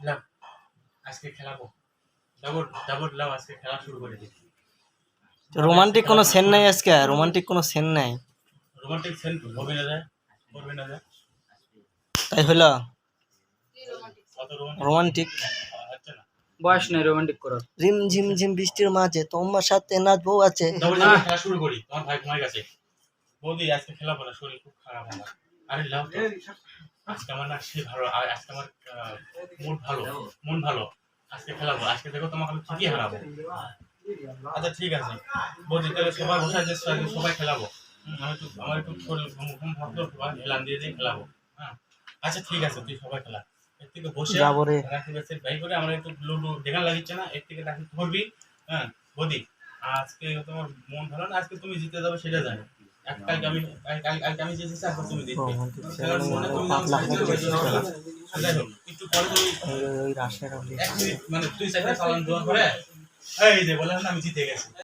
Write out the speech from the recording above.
লাভ আজকে খেলাবো। Double double লাভ আজকে খেলা শুরু করে দিই। রোমান্টিক কোনো সেন নাই আজকে রোমান্টিক কোনো সেন নাই। রোমান্টিক সেন হবে না যায় করবে না যায়। তাই হলো? রোমান্টিক না। বয়স নেই রোমান্টিক করার রিম ঝিম ঝিম বৃষ্টির মাঝে তোমার সাথে নাচবো আছে। ডাবল ডাবল খেলা শুরু করি তোমার ভাই ঘুমাই গেছে। বৌদি আজকে খেলাবো না শরীর খুব খারাপ আমার। আরে লাভ। আজকে আমার না সে ভালো আর আজকে আমার মুড ভালো মন ভালো। আজকে খেলাবো আজকে দেখো তোমাকে আমি ঠিকই হারাবো। আচ্ছা ঠিক আছে। বৌদি তাহলে সবাই বসে আছে সবাই- খেলাবো। আমি একটু আমার একটু ঘুম ঘুম ভাবলো সবাই হেলান দিয়ে দিয়ে খেলাবো। হ্যাঁ। আচ্ছা ঠিক আছে তুই সবাই খেলা। এর থেকে বসে। রাখি বেসে বাই করে আমরা একটু লুডু দেখা লাগিচ্ছে না এর থেকে রাখি ধরবি। হ্যাঁ বৌদি আজকে তোমার মন ভালো না? আজকে তুমি জিতে যাবে সেটা জানি। কালকে আমি কালকে আমি তুমি মনে একটু পরে তুমি ওই মানে তুই দেওয়ার পরে এই যে বলে আমি জিতে গেছি।